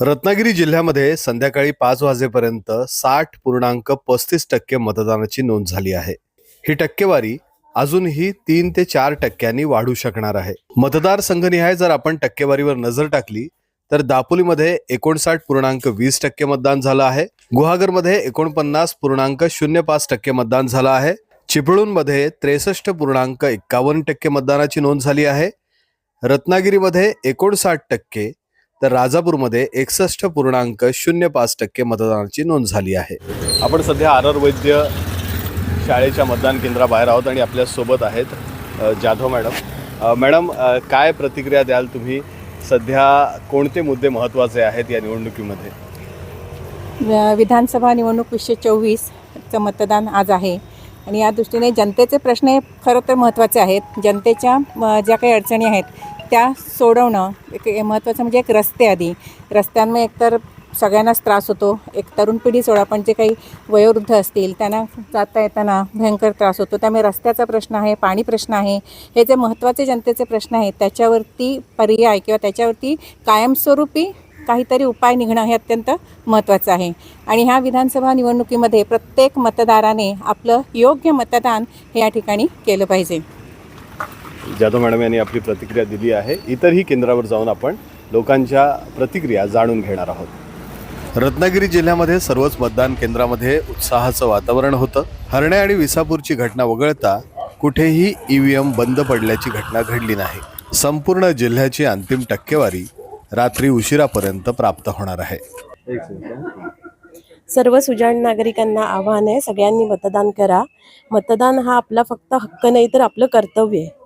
रत्नागिरी जिल्ह्यामध्ये संध्याकाळी पाच वाजेपर्यंत साठ पूर्णांक पस्तीस टक्के मतदानाची नोंद झाली आहे. ही टक्केवारी अजूनही तीन ते चार टक्क्यांनी वाढू शकणार आहे. मतदार संघनिहाय जर आपण टक्केवारीवर नजर टाकली तर दापोलीमध्ये एकोणसाठ पूर्णांक वीस टक्के मतदान झालं आहे. गुहागरमध्ये एकोणपन्नास पूर्णांक शून्य पाच टक्के मतदान झालं आहे. चिपळूणमध्ये त्रेसष्ट पूर्णांक एक्कावन्न टक्के मतदानाची नोंद झाली आहे. रत्नागिरीमध्ये एकोणसाठ टक्के तर राजापूरमध्ये एकसष्ट पूर्णांक शून्य पाच टक्के मतदानाची नोंद झाली आहे. आपण सध्या आर आर वैद्य शाळेच्या मतदान केंद्राबाहेर आहोत आणि आपल्यासोबत आहेत जाधव मॅडम. मॅडम काय प्रतिक्रिया द्याल तुम्ही? सध्या कोणते मुद्दे महत्त्वाचे आहेत या निवडणुकीमध्ये? विधानसभा निवडणूक वीसशे चोवीसचं मतदान आज आहे. आणि या दृष्टीने जनतेचे प्रश्न हे खरं तर महत्त्वाचे आहेत. जनतेच्या ज्या काही अडचणी आहेत त्या सोडवणं एक महत्त्वाचं म्हणजे एक रस्ते आधी. रस्त्यांमुळे एकतर सगळ्यांनाच त्रास होतो. एक तरुण पिढी सोडा पण जे काही वयोवृद्ध असतील त्यांना जाता येताना भयंकर त्रास होतो. त्यामुळे रस्त्याचा प्रश्न आहे पाणी प्रश्न आहे. हे जे महत्त्वाचे जनतेचे प्रश्न आहेत त्याच्यावरती पर्याय किंवा त्याच्यावरती कायमस्वरूपी काहीतरी उपाय निघणं हे अत्यंत महत्त्वाचं आहे. आणि ह्या विधानसभा निवडणुकीमध्ये प्रत्येक मतदाराने आपलं योग्य मतदान हे या ठिकाणी केलं पाहिजे. जाधव मॅडम यांनी आपली प्रतिक्रिया दिली आहे. इतरही केंद्रावर जाऊन आपण लोकांच्या प्रतिक्रिया जाणून घेणार आहोत. रत्नागिरी जिल्ह्यामध्ये सर्वच मतदान केंद्रामध्ये उत्साहाचं वातावरण होतं. हरणे आणि विसापूरची घटना वगळता कुठेही ईव्हीएम बंद पडल्याची घटना घडली नाही. संपूर्ण जिल्ह्याची अंतिम टक्केवारी रात्री उशिरापर्यंत प्राप्त होणार आहे. सर्व सुजाण नागरिकांना आव्हान आहे सगळ्यांनी मतदान करा. मतदान हा आपला फक्त हक्क नाही तर आपलं कर्तव्य आहे.